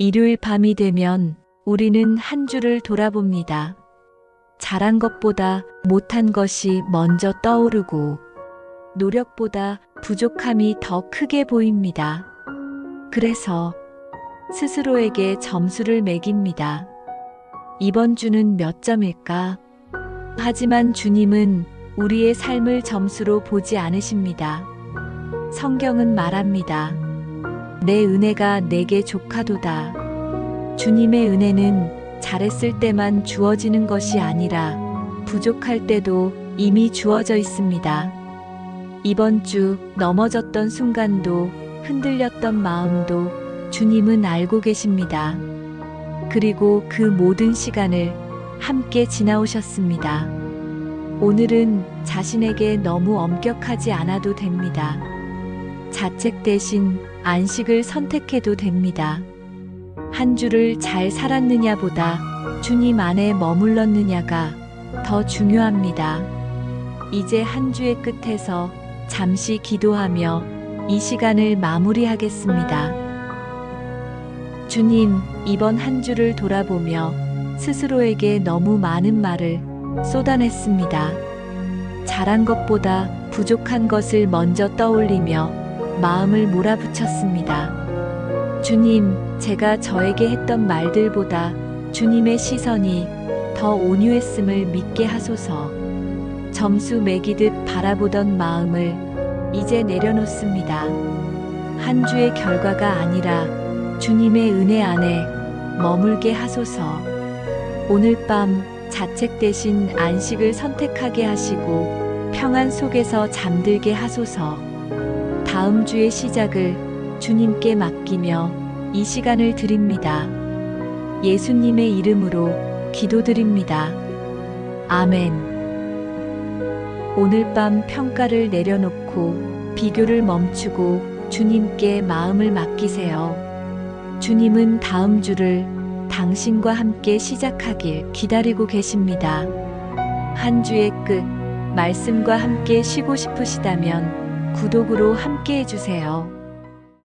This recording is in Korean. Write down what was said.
일요일 밤이 되면 우리는 한 주를 돌아봅니다. 잘한 것보다 못한 것이 먼저 떠오르고 노력보다 부족함이 더 크게 보입니다. 그래서 스스로에게 점수를 매깁니다. 이번 주는 몇 점일까? 하지만 주님은 우리의 삶을 점수로 보지 않으십니다. 성경은 말합니다. 내 은혜가 내게 족하도다. 주님의 은혜는 잘했을 때만 주어지는 것이 아니라 부족할 때도 이미 주어져 있습니다. 이번 주 넘어졌던 순간도 흔들렸던 마음도 주님은 알고 계십니다. 그리고 그 모든 시간을 함께 지나오셨습니다. 오늘은 자신에게 너무 엄격하지 않아도 됩니다. 자책 대신 안식을 선택해도 됩니다. 한 주를 잘 살았느냐보다 주님 안에 머물렀느냐가 더 중요합니다. 이제 한 주의 끝에서 잠시 기도하며 이 시간을 마무리하겠습니다. 주님, 이번 한 주를 돌아보며 스스로에게 너무 많은 말을 쏟아냈습니다. 잘한 것보다 부족한 것을 먼저 떠올리며 마음을 몰아붙였습니다. 주님, 제가 저에게 했던 말들보다 주님의 시선이 더 온유했음을 믿게 하소서. 점수 매기듯 바라보던 마음을 이제 내려놓습니다. 한 주의 결과가 아니라 주님의 은혜 안에 머물게 하소서. 오늘 밤 자책 대신 안식을 선택하게 하시고 평안 속에서 잠들게 하소서. 다음 주의 시작을 주님께 맡기며 이 시간을 드립니다. 예수님의 이름으로 기도드립니다. 아멘. 오늘 밤 평가를 내려놓고 비교를 멈추고 주님께 마음을 맡기세요. 주님은 다음 주를 당신과 함께 시작하길 기다리고 계십니다. 한 주의 끝, 말씀과 함께 쉬고 싶으시다면 구독으로 함께 해주세요.